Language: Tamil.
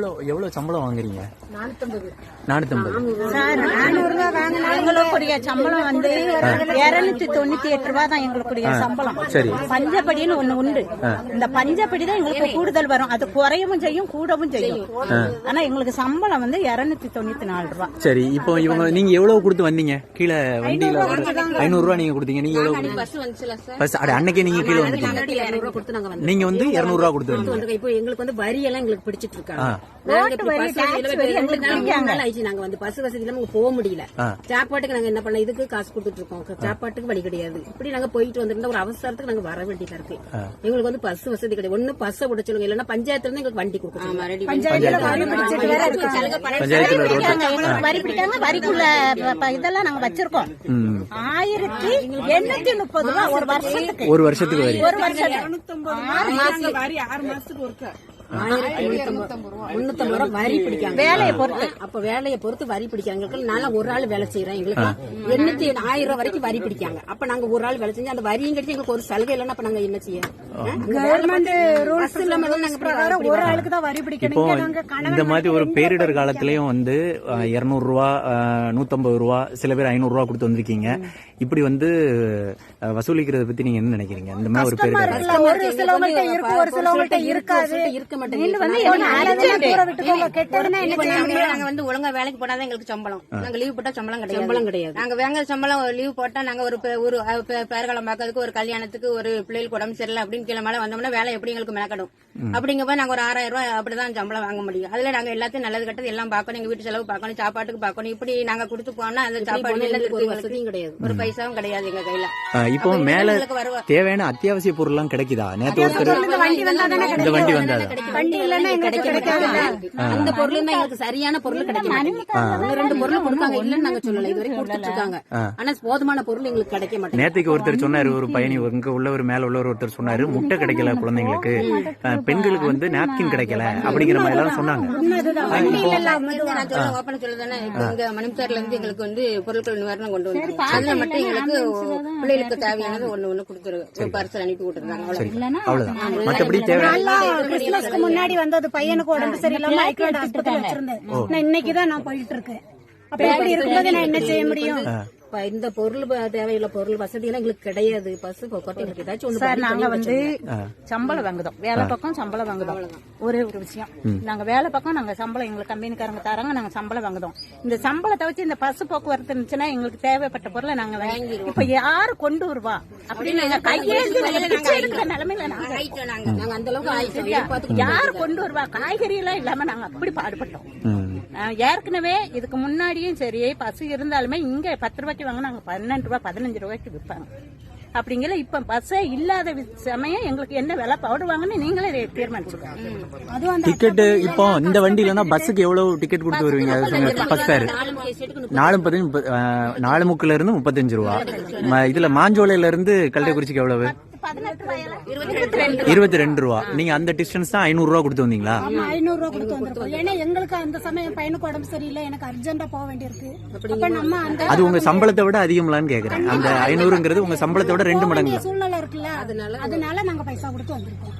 எவ்வளவு எவ்வளவு சம்பளம் வாங்குறீங்க? நானூத்தம்பது. சம்பளம் வந்து இருநூத்தி தொண்ணூத்தி எட்டு ரூபாய் தான் எங்களுக்குரிய சம்பளம். சரி. பஞ்சப்படின்னு ஒண்ணு உண்டு. இந்த பஞ்சப்படி தான் எங்களுக்கு கூடுதல் வரும். அது குறையவும் செய்யும் கூடவும் செய்யும். ஆனா எங்களுக்கு சம்பளம் வந்து இருநூத்தி தொண்ணூத்தி நாலு ரூபாய் சரி இப்போ இவங்க நீங்க எவ்வளவு கொடுத்து வந்தீங்க? கீழே வண்டியில ஐநூறு ரூபா நீங்க கொடுத்தீங்க. நீங்க எவ்வளவு பஸ் அட அன்னைக்கே நீங்க கீழே ரூபா கொடுத்து நாங்க வந்து இருநூறு ரூபா கொடுத்து வந்து இப்போ எங்களுக்கு வந்து வரி எல்லாம் எங்களுக்கு பிடிச்சிட்டு இருக்காங்க. நாங்க பஸ் வந்து பஸ் வசதி இல்லாம போக முடியல. சாப்பாட்டுக்கு நாங்க என்ன பண்ண இதுக்கு காசு கொடுத்துட்டு இருக்கோம். சாப்பாட்டுக்கு வழி கிடையாது. இப்படி நாங்க போயிட்டு வந்திருந்தா ஒரு அவசரத்துக்கு நாங்க வர வேண்டியதா இருக்கு. எங்களுக்கு வந்து பஸ் வசதி கிடையாது. ஒண்ணு பஸ்ஸை விட சொல்லுங்க இல்லன்னா பஞ்சாயத்துல இருந்து எங்களுக்கு வண்டி கொடுக்கணும். பஞ்சாயத்துல வரி பிடிக்காங்க, வரிக்குள்ள இதெல்லாம் நாங்க வச்சிருக்கோம். ஆயிரத்தி எண்ணூத்தி முப்பது ஒரு வருஷத்துக்கு. ஒரு வருஷத்துக்கு வரி. ஒரு வருஷத்துக்கு. ஆறு மாசத்துக்கு ஆயிரத்தி முன்னூத்தம்பது முன்னூத்தம்பது ரூபா வரி பிடிக்காங்க வேலையை பொறுத்து. அப்ப வேலையை பொறுத்து வரி பிடிக்காங்க எங்களுக்கு நான் ஒரு ஆள் வேலை செய்யறேன் எங்களுக்கு. எண்ணூத்தி ஆயிரம் ரூபாய் வரைக்கும் வரி பிடிக்காங்க. அப்ப நாங்க ஒரு ஆள் வேலை செஞ்சு அந்த வரியும் கிடைச்சு எங்களுக்கு ஒரு சலுகை இல்லைன்னா அப்ப நாங்க என்ன செய்ய? கவர்மெண்ட் ரூல்ஸ் இல்லாம தான் நாங்க பிரகாரம் ஒரு ஆளுக்கு தான் வரி இப்போ இந்த மாதிரி ஒரு பேரிடர் காலத்திலயும் வந்து இருநூறு ரூபா நூத்தம்பது ரூபா சில பேர் ஐநூறு ரூபா கொடுத்து வந்திருக்கீங்க. இப்படி வந்து வசூலிக்கிறத பத்தி நீங்க என்ன நினைக்கிறீங்க? இந்த மாதிரி ஒரு பேரிடர் ஒரு சிலவங்கள்ட்ட இருக்கு ஒரு சிலவங்கள்ட்ட இருக்காது. இருக்க நீங்க வந்து ஒழுங்கா வேலைக்கு போனாதான் எங்களுக்கு சம்பளம். நாங்க லீவ் போட்டா சம்பளம் கிடையாது. சம்பளம் கிடையாது. நாங்க வேங்க சம்பளம் லீவ் போட்டா நாங்க ஒரு ஒரு அஹ், பே- பேறுகாலம் பார்க்கறதுக்கு ஒரு கல்யாணத்துக்கு ஒரு பிள்ளைகளுக்கு உடம்பு சரியில்லை அப்படின்னு கீழே மேல வந்தோம்னா வேலை எப்படி எங்களுக்கு மெனக்கடும்? அப்படிங்க போய் நாங்க ஒரு ஆறாயிரம் ரூபாய் அப்படிதான் சம்பளம் வாங்க முடியும். அதுல நாங்க எல்லாத்தையும் நல்லது கெட்டது எல்லாம் பார்க்கணும். எங்க வீட்டு செலவு பார்க்கணும். சாப்பாட்டுக்கு பார்க்கணும். இப்படி நாங்க கொடுத்து போனா அந்த சாப்பாடு வசதியும் கிடையாது. ஒரு பைசாவும் கிடையாது எங்க கையில. இப்போ மேல தேவையான அத்தியாவசிய பொருள் எல்லாம் கிடைக்குதா? நேத்து ஒருத்தர் இந்த வண்டி வந்தா தானே வண்டி இல்லைன்னா எங்களுக்கு கிடைக்காது. அந்த பொருள் தான் எங்களுக்கு சரியான பொருள் கிடைக்க மாட்டேங்குது ஒண்ணு ரெண்டு பொருள் கொடுத்தாங்க. இல்லன்னு நாங்க சொல்லல. இது வரைக்கும் கொடுத்துட்டு இருக்காங்க ஆனா போதுமான பொருள் எங்களுக்கு கிடைக்க மாட்டேங்குது. நேத்துக்கு ஒருத்தர் சொன்னாரு ஒரு பயணி இங்க உள்ளவர் மேல உள்ளவர் ஒருத்தர் சொன்னாரு முட்டை கிடைக்கல குழந்தைங்களுக்கு. பெண்களுக்கு வந்து நாப்கின் கிடைக்கல அப்படிங்கிற மாதிரி எல்லாம் சொன்னாங்க. மணிமுத்தார்ல இருந்து எங்களுக்கு வந்து பொருட்கள் நிவாரணம் கொண்டு வந்து அதுல மட்டும் எங்களுக்கு பிள்ளைகளுக்கு தேவையானது ஒண்ணு ஒண்ணு கொடுத்துரு பார்சல் அனுப்பி விட்டுருக்காங்க. அவ்வளவு அவ்வளவுதான். மற்றபடி தேவையான கிறிஸ்துமஸ்க்கு முன்னாடி வந்தது பையனுக்கு உடம்பு சரியில்லாம ஐக்கிய ஆஸ்பத்திரி வச்சிருந்தேன். நான் இன்னைக்குதான் நான் போயிட்டு இருக்கேன். அப்ப இப்படி இருக்கும்போது நான் என்ன செய்ய முடியும்? இந்த பொருள் தேவையுள்ள பொருள் வசதி எல்லாம் எங்களுக்கு கிடையாது. பஸ் போக்குவரத்து எங்களுக்கு ஏதாச்சும் சார் நாங்க வந்து. சம்பளம் வாங்குதோம். வேலை பக்கம் சம்பளம் வாங்குதோம். ஒரே ஒரு விஷயம். நாங்க வேலை பக்கம் நாங்க சம்பளம் எங்களுக்கு கம்பெனிக்காரங்க தராங்க நாங்க சம்பளம் வாங்குதோம். இந்த சம்பளத்தை வச்சு இந்த பஸ் போக்குவரத்து இருந்துச்சுன்னா எங்களுக்கு தேவைப்பட்ட பொருளை நாங்க வாங்கி இப்ப யாரு கொண்டு வருவா? அப்படின்னு எடுக்கிற நிலைமையில நாங்க அந்த அளவுக்கு யார் கொண்டு வருவா? காய்கறி எல்லாம் இல்லாம நாங்க அப்படி பாடுபட்டோம். ஏற்கனவே இதுக்கு முன்னாடியும் சரி பஸ் இருந்தாலுமே இங்க பத்து ரூபாய்க்கு வாங்க நாங்க பன்னெண்டு ரூபாய் பதினஞ்சு ரூபாய்க்கு விற்பாங்க அப்படிங்கிற இப்ப பஸ்ஸே இல்லாத சமயம் எங்களுக்கு என்ன விலை போடுவாங்கன்னு நீங்களே தீர்மானிச்சுக்கோங்க அதுவும் டிக்கெட் இப்போ இந்த வண்டி இல்லைன்னா பஸ்ஸுக்கு எவ்வளவு டிக்கெட் கொடுத்து வருவீங்க? பஸ் ஃபேர் நாலு ஸ்டேட்டுக்கு நாலு முக்குல இருந்து முப்பத்தஞ்சு ரூபா. ம- இதுல மாஞ்சோலையில இருந்து கல்லைக்குறிச்சிக்கு எவ்வளவு? இருபத்தி ரெண்டு. ரூபா. நீங்க அந்த டிஸ்டன்ஸ் தான் ஐநூறு ரூபா கொடுத்து வந்தீங்களா? ஐநூறு ரூபா கொடுத்து வந்திருக்கோம். ஏன்னா எங்களுக்கு அந்த சமயம் பையனுக்கு உடம்பு சரியில்லை. எனக்கு அர்ஜென்டா போக வேண்டியிருக்கு. அப்ப நம்ம அந்த அது உங்க சம்பளத்தை விட அதிகம்லான்னு கேக்குறேன். அந்த ஐநூறுங்கிறது உங்க சம்பளத்தை விட ரெண்டு மடங்கு. சூழ்நிலை இருக்குல்ல. அதனால அதனால நாங்க பைசா கொடுத்து வந்திருக்கோம்.